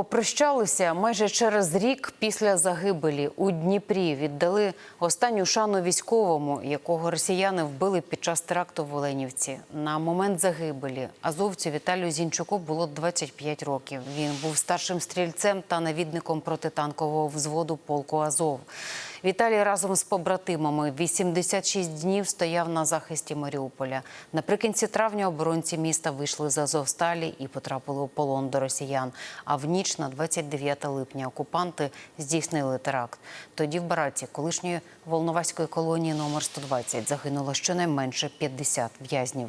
Попрощалися майже через рік після загибелі у Дніпрі. Віддали останню шану військовому, якого росіяни вбили під час теракту в Оленівці. На момент загибелі азовцю Віталію Зінчуку було 25 років. Він був старшим стрільцем та навідником протитанкового взводу полку Азов. Віталій разом з побратимами 86 днів стояв на захисті Маріуполя. Наприкінці травня оборонці міста вийшли з Азовсталі і потрапили у полон до росіян. А в ніч на 29 липня окупанти здійснили теракт. Тоді в бараці колишньої волноваської колонії номер 120 загинуло щонайменше 50 в'язнів.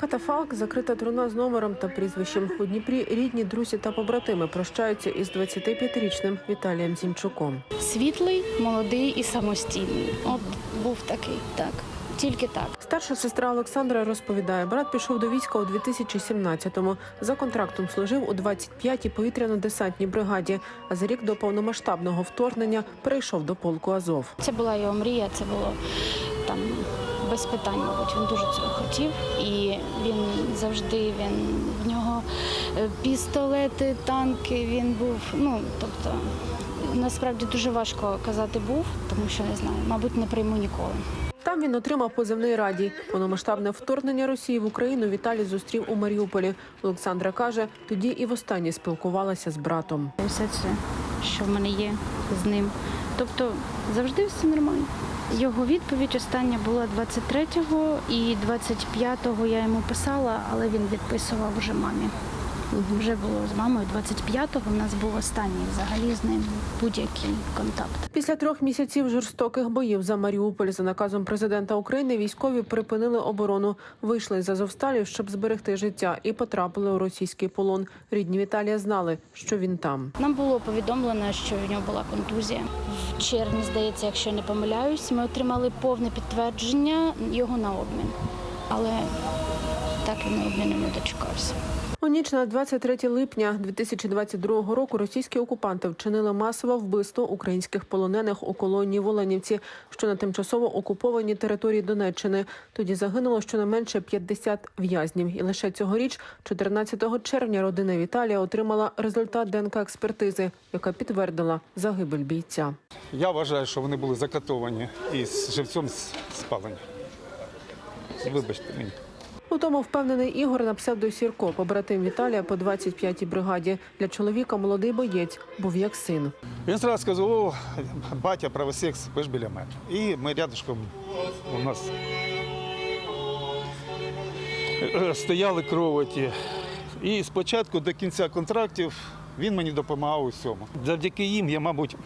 Катафалк, закрита труна з номером та прізвищем у Дніпрі. Рідні, друзі та побратими прощаються із 25-річним Віталієм Зінчуком. світлий, молодий і самостійний. От був такий, так. Тільки так. Старша сестра Олександра розповідає, брат пішов до війська у 2017-му. За контрактом служив у 25-й повітряно-десантній бригаді. А за рік до повномасштабного вторгнення перейшов до полку Азов. Це була його мрія, це було там без питань, мабуть. Він дуже цього хотів. І він завжди він в нього е, пістолети, танки. Він був. Ну тобто, насправді дуже важко казати був, тому що не знаю, мабуть, не прийму ніколи. Там він отримав позивний радій. Повномасштабне вторгнення Росії в Україну Віталій зустрів у Маріуполі. Олександра каже, тоді і востаннє спілкувалася з братом. Все це, що в мене є з ним. Тобто завжди все нормально. Його відповідь остання була 23-го і 25-го я йому писала, але він відписував вже мамі. Вже було з мамою 25-го. У нас був останній взагалі з ним будь-який контакт. Після трьох місяців жорстоких боїв за Маріуполь за наказом президента України військові припинили оборону, вийшли з Азовсталі, щоб зберегти життя, і потрапили у російський полон. Рідні Віталія знали, що він там. Нам було повідомлено, що в нього була контузія. В червні, здається, якщо не помиляюсь, ми отримали повне підтвердження його на обмін. Але так він обміну не дочекався. У ніч на 23 липня 2022 року російські окупанти вчинили масове вбивство українських полонених у колонії в Оленівці, що на тимчасово окупованій території Донеччини. Тоді загинуло щонайменше 50 в'язнів. І лише цьогоріч, 14 червня, родина Віталія отримала результат ДНК експертизи, яка підтвердила загибель бійця. Я вважаю, що вони були закатовані і з живцем спалені. Вибачте мені. У тому впевнений Ігор на псевдо Сірко, побратим Віталія по 25-й бригаді. Для чоловіка молодий боєць був як син. Він одразу сказав, батя правосекс, ви біля мене. І ми рядышком у нас стояли кровоті. І спочатку до кінця контрактів він мені допомагав у всьому. Завдяки їм я, мабуть,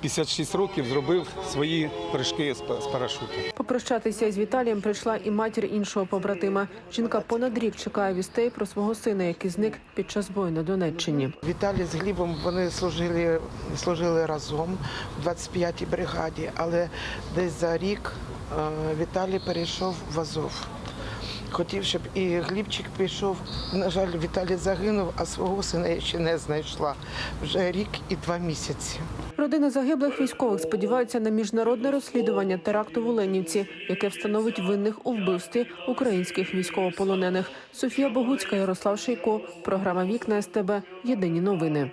56 років зробив свої прыжки з парашуту. Попрощатися із Віталієм прийшла і матір іншого побратима. Жінка понад рік чекає вістей про свого сина, який зник під час бою на Донеччині. Віталій з Глібом вони служили, служили разом в 25-й бригаді, але десь за рік е, Віталій перейшов в Азов. Хотів, щоб і Глібчик пішов. На жаль, Віталій загинув, а свого сина я ще не знайшла. Вже рік і два місяці. Родина загиблих військових сподіваються на міжнародне розслідування теракту в Оленівці, яке встановить винних у вбивстві українських військовополонених. Софія Богуцька, Ярослав Шийко. Програма Вікна СТБ. Єдині новини.